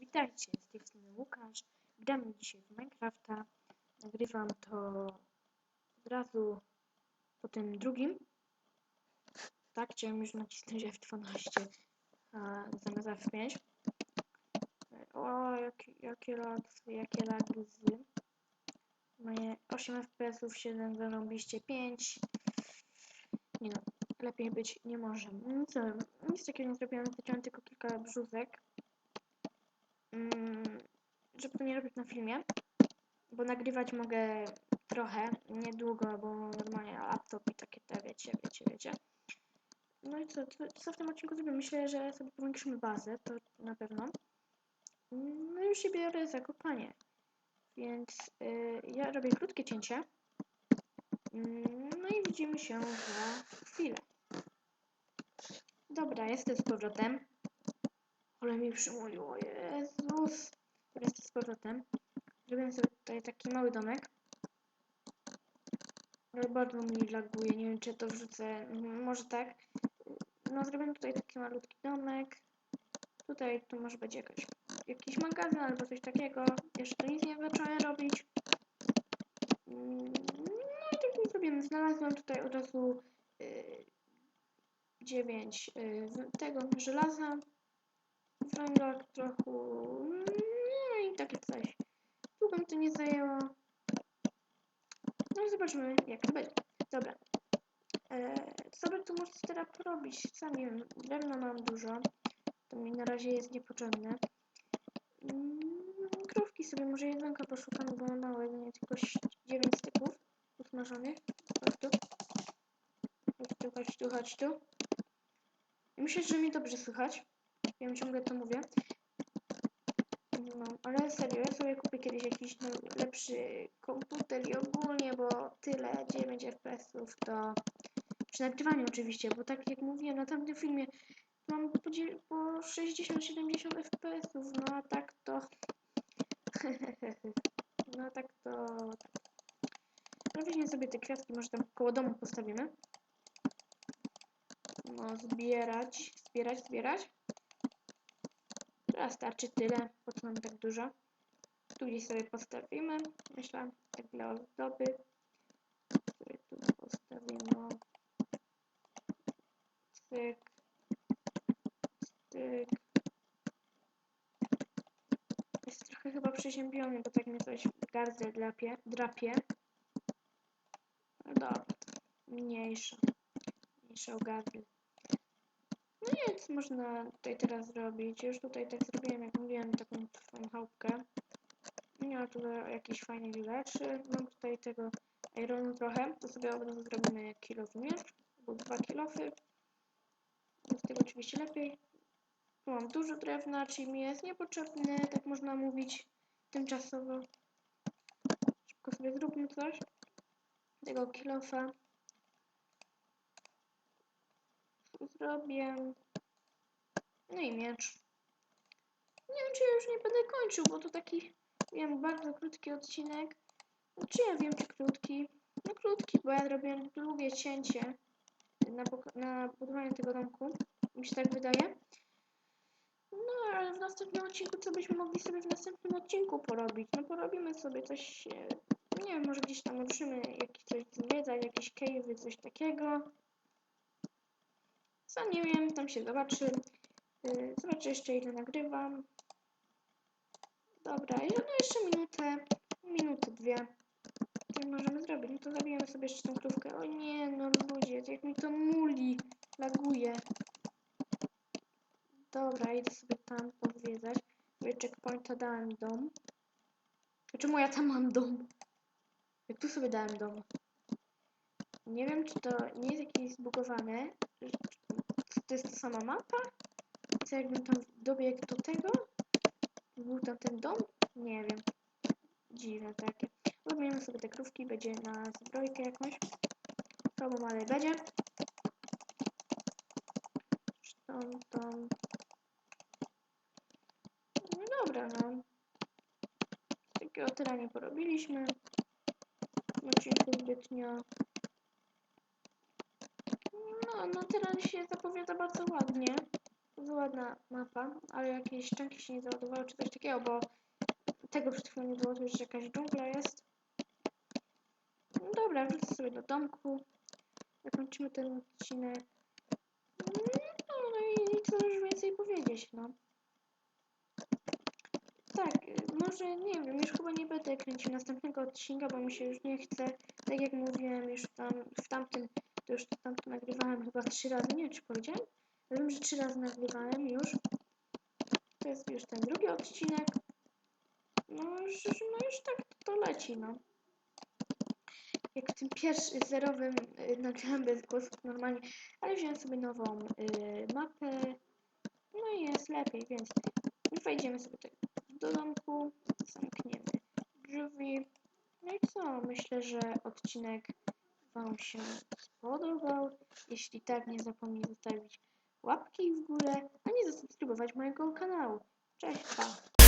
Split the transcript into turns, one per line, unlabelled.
witajcie, z tej strony Łukasz. Gramy dzisiaj w Minecrafta. Nagrywam to od razu po tym drugim. Tak, chciałem już nacisnąć F12 a zamiast F5. O, jakie, lagsy, jakie lagsy. Moje 8 FPS-ów, 7 zarąbiście 5. Nie no, lepiej być nie może. No co, nic takiego nie zrobiłam, zacząłem tylko kilka brzuzek. Mm, żeby to nie robić na filmie, bo nagrywać mogę trochę, niedługo, bo normalnie laptop i takie te, wiecie, wiecie, wiecie. No i co, co, w tym odcinku zrobię? Myślę, że sobie powiększymy bazę, to na pewno. No już się biorę za kopanie. Więc y, ja robię krótkie cięcie. Mm, No i widzimy się za chwilę. Dobra, jestem z powrotem. Ale mi przymuliło, Jezus. Dobra, Jestem z powrotem. Zrobiłem sobie tutaj taki mały domek. Ale bardzo mi laguje, nie wiem czy to wrzucę, może tak. No zrobiłem tutaj taki malutki domek. Tutaj tu może być jakaś, jakiś magazyn albo coś takiego. Jeszcze tu nic nie zacząłem robić. Mm, No i tak nie zrobiłem. Znalazłem tutaj od razu y, 9 tego żelaza węgla trochę. No i takie coś. Długo mi to nie zajęło. No i zobaczymy, jak to będzie. Dobra. Eee, co by tu można teraz porobić? Sam nie wiem. Drewna mam dużo. To mi na razie jest niepotrzebne. Mm, krówki sobie może jedynka poszukam, bo mam mało, jedynie tylko 9 styków usmażonych. Chodź tu. Chodź tu, chodź tu, chodź tu. Myślę, że mnie dobrze słychać. Wiem, ciągle to mówię. No, ale serio, ja sobie kupię kiedyś jakiś no, lepszy komputer i ogólnie, bo tyle, 9 FPS-ów to przy nagrywaniu oczywiście, bo tak jak mówiłem na tamtym filmie, mam po, dzie- po 60-70 FPS-ów, no a tak to... no a tak to... No weźmiemy sobie te kwiatki, może tam koło domu postawimy. No, zbierać, zbierać, zbierać. Teraz starczy tyle, po co nam tak dużo. Tu gdzieś sobie postawimy, myślę, tak dla ozdoby. Tu postawimy. Cyk. Cyk. Jest trochę chyba przeziębiony, bo tak mnie coś w gardle drapie. drapie. No dobra, mniejsza. Mniejsza o gardle. Nic można tutaj teraz zrobić. Już tutaj tak zrobiłem, jak mówiłem, taką swoją chałupkę. Nie ma tu jakichś fajnych rzeczy. Mam tutaj tego ironu trochę. To sobie od razu zrobimy kilof miecz, albo dwa kilofy. Z tego oczywiście lepiej. Tu mam dużo drewna, czyli mi jest niepotrzebne, tak można mówić, tymczasowo. Szybko sobie zróbmy coś. Tego kilofa. zrobię. I miecz. Nie wiem, czy ja już nie będę kończył, bo to taki, wiem, bardzo krótki odcinek. Czy ja wiem, czy krótki? No krótki, bo ja robię długie cięcie na, na budowanie tego domku. Mi się tak wydaje. No, ale w następnym odcinku, co byśmy mogli sobie w następnym odcinku porobić? No, porobimy sobie coś, e, nie wiem, może gdzieś tam ruszymy jakieś coś zwiedzać, jakieś cave'y, coś takiego. Sam nie wiem, tam się zobaczy. Yy, zobaczę jeszcze ile nagrywam. Dobra, no jeszcze minutę, minutę, dwie. Co możemy zrobić? No to zabijemy sobie jeszcze tą krówkę. O nie, no ludzie, jak mi to muli, laguje. Dobra, idę sobie tam pozwiedzać. Sobie checkpointa dałem dom. Czemu ja tam mam dom? Jak tu sobie dałem dom? Nie wiem, czy to nie jest jakieś zbugowane. Czy to jest ta sama mapa? Co jakbym tam dobiegł do tego? Był tam ten dom? Nie wiem. Dziwne takie. Robimy sobie te krówki, będzie na zbrojkę jakąś. Probą, ale będzie. Tą, tą. No dobra, no. Takiego tyle nie porobiliśmy. Odcinku zbytnio. No, no teren się zapowiada bardzo ładnie. Ładna mapa, ale jakieś szczęki się nie załadowały, czy coś takiego, bo tego przed chwilą nie było, to już jakaś dżungla jest. No dobra, wrócę sobie do domku. Zakończymy ten odcinek. No, no i co już więcej powiedzieć, no. Tak, y, może nie wiem, już chyba nie będę kręcił następnego odcinka, bo mi się już nie chce. Tak jak mówiłem już tam w tamtym, to już tam to nagrywałem chyba trzy razy, nie wiem czy powiedziałem. Wiem, że trzy razy nagrywałem już. To jest już ten drugi odcinek. No już, no już tak to leci, no. Jak w tym pierwszym zerowym y, nagrałem bez głosów normalnie, ale wziąłem sobie nową y, mapę. No i jest lepiej, więc wejdziemy sobie tak do domku, zamkniemy drzwi. No i co? Myślę, że odcinek Wam się spodobał. Jeśli tak, nie zapomnij zostawić łapki w górę, a nie zasubskrybować mojego kanału. Cześć, pa!